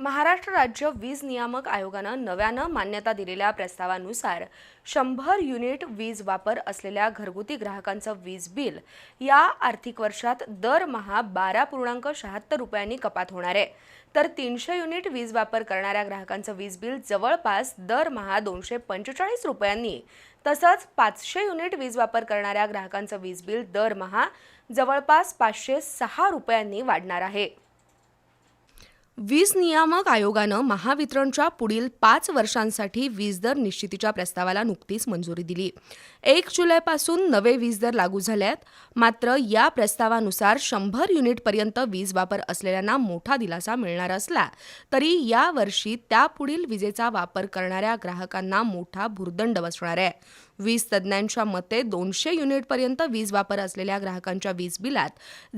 महाराष्ट्र राज्य वीज नियामक आयोगानं नव्यानं मान्यता दिलेल्या प्रस्तावानुसार शंभर युनिट वीज वापर असलेल्या घरगुती ग्राहकांचं वीज बिल या आर्थिक वर्षात दरमहा बारा पूर्णांक शहात्तर रुपयांनी कपात होणार आहे. तर तीनशे युनिट वीज वापर करणाऱ्या ग्राहकांचं वीज बिल जवळपास दरमहा दोनशे पंचेचाळीस रुपयांनी तसंच पाचशे युनिट वीज वापर करणाऱ्या ग्राहकांचं वीज बिल दरमहा जवळपास पाचशे सहा रुपयांनी वाढणार आहे. वीज नियामक आयोगानं महावितरणच्या पुढील पाच वर्षांसाठी वीज दर निश्चितीच्या प्रस्तावाला नुकतीच मंजुरी दिली. एक जुलैपासून नवे वीज दर लागू झाले आहेत मात्र या प्रस्तावानुसार शंभर युनिटपर्यंत वीज वापर असलेल्यांना मोठा दिलासा मिळणार असला तरी यावर्षी त्यापुढील विजेचा वापर करणाऱ्या ग्राहकांना मोठा भुर्दंड बसणार आहे. वीज तज्ज्ञांच्या मते दोनशे युनिटपर्यंत वीज वापर असलेल्या ग्राहकांच्या वीज बिलात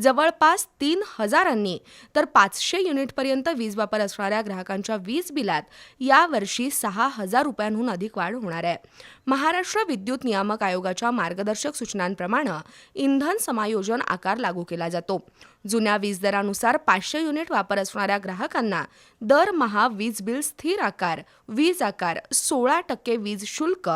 जवळपास तीन हजारांनी तर पाचशे युनिटपर्यंत वीज वापर असणाऱ्या ग्राहकांच्या वीज बिलात यावर्षी सहा हजार रुपयांहून अधिक वाढ होणार आहे. महाराष्ट्र विद्युत नियामक आयोगाच्या मार्गदर्शक सूचनांप्रमाणे इंधन समायोजन आकार लागू केला जातो. जुन्या वीज दरानुसार पाचशे युनिट वापर असणाऱ्या ग्राहकांना दरमहा वीज बिल स्थिर आकार वीज आकार सोळा टक्के वीज शुल्क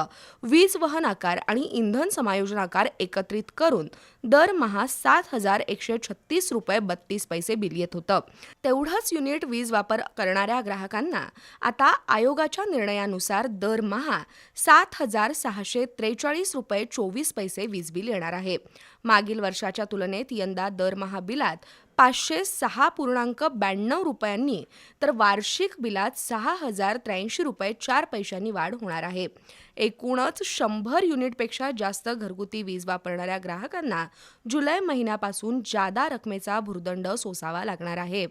वीज वहन आकार आणि इंधन समायोजन आकार एकत्रित करून दरमहा सात हजार एकशे छत्तीस रुपये बत्तीस पैसे बिल येत होतं. तेवढंच युनिट वीज वापर करणाऱ्या ग्राहकांना आता आयोगाच्या निर्णयानुसार दरमहा सात हजार हजार सहाशे त्रेचाळीस रुपये चोवीस पैसे वीज बिल येणार आहे. मागील वर्षाच्या तुलनेत यंदा दरमहा बिलात पाचशे सहा पूर्णांक ब्याण्णव रुपयांनी तर वार्षिक बिलात सहा हजार त्र्याऐंशी रुपये चार पैशांनी वाढ होणार आहे. एकूणच शंभर युनिटपेक्षा जास्त घरगुती वीज वापरणाऱ्या ग्राहकांना जुलै महिन्यापासून जादा रकमेचा भुर्दंड सोसावा लागणार आहे.